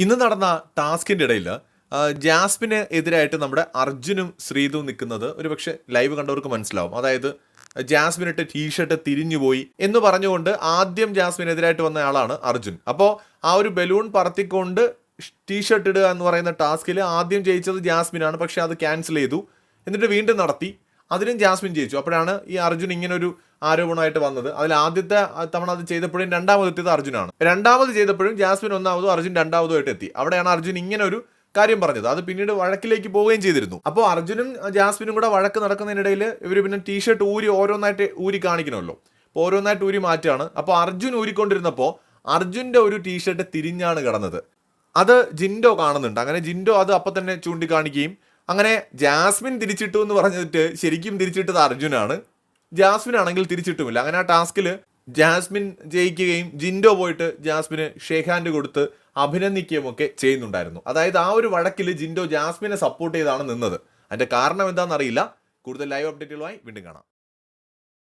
ഇന്ന് നടന്ന ടാസ്കിന്റെ ഇടയിൽ ജാസ്മിന് എതിരായിട്ട് നമ്മുടെ അർജുനും ശ്രീതും നിൽക്കുന്നത് ഒരുപക്ഷെ ലൈവ് കണ്ടവർക്ക് മനസ്സിലാവും. അതായത് ജാസ്മിൻ ഇട്ട് ടീഷർട്ട് തിരിഞ്ഞുപോയി എന്ന് പറഞ്ഞുകൊണ്ട് ആദ്യം ജാസ്മിനെതിരായിട്ട് വന്ന ആളാണ് അർജുൻ. അപ്പോൾ ആ ഒരു ബലൂൺ പറത്തിക്കൊണ്ട് ടീഷർട്ട് ഇടുക എന്ന് പറയുന്ന ടാസ്കിൽ ആദ്യം ജയിച്ചത് ജാസ്മിനാണ്. പക്ഷെ അത് ക്യാൻസൽ ചെയ്തു. എന്നിട്ട് വീണ്ടും നടത്തി. അതിനും ജാസ്മിൻ ജയിച്ചു. അപ്പോഴാണ് ഈ അർജുൻ ഇങ്ങനെ ഒരു ആരോപണമായിട്ട് വന്നത്. അതിൽ ആദ്യത്തെ തവണ അത് ചെയ്തപ്പോഴും രണ്ടാമത് എത്തിയത് അർജുനാണ്. രണ്ടാമത് ചെയ്തപ്പോഴും ജാസ്മിൻ ഒന്നാമതും അർജുൻ രണ്ടാമതുമായിട്ട് എത്തി. അവിടെയാണ് അർജുൻ ഇങ്ങനെ ഒരു കാര്യം പറഞ്ഞത്. അത് പിന്നീട് വഴക്കിലേക്ക് പോവുകയും ചെയ്തിരുന്നു. അപ്പോൾ അർജുനും ജാസ്മിനും കൂടെ വഴക്ക് നടക്കുന്നതിനിടയിൽ ഇവർ പിന്നെ ടീഷർട്ട് ഊരി ഓരോന്നായിട്ട് ഊരി കാണിക്കണമല്ലോ. അപ്പോൾ ഓരോന്നായിട്ട് ഊരി മാറ്റുകയാണ്. അപ്പോൾ അർജുൻ ഊരിക്കൊണ്ടിരുന്നപ്പോൾ അർജുന്റെ ഒരു ടീഷർട്ട് തിരിഞ്ഞാണ് കിടന്നത്. അത് ജിൻഡോ കാണുന്നുണ്ട്. അങ്ങനെ ജിൻഡോ അത് അപ്പം തന്നെ ചൂണ്ടിക്കാണിക്കുകയും അങ്ങനെ ജാസ്മിൻ തിരിച്ചിട്ടു എന്ന് പറഞ്ഞിട്ട് ശരിക്കും തിരിച്ചിട്ടത് അർജുനാണ്. ജാസ്മിൻ ആണെങ്കിൽ തിരിച്ചിട്ടുമില്ല. അങ്ങനെ ആ ടാസ്കിൽ ജാസ്മിൻ ജയിക്കുകയും ജിൻഡോ പോയിട്ട് ജാസ്മിന് ഷേക്ക് ഹാൻഡ് കൊടുത്ത് അഭിനന്ദിക്കുകയും ഒക്കെ ചെയ്യുന്നുണ്ടായിരുന്നു. അതായത് ആ ഒരു വഴക്കിൽ ജിൻഡോ ജാസ്മിനെ സപ്പോർട്ട് ചെയ്താണ് നിന്നത്. അതിന്റെ കാരണം എന്താണെന്നറിയില്ല. കൂടുതൽ ലൈവ് അപ്ഡേറ്റുകളുമായി വീണ്ടും കാണാം.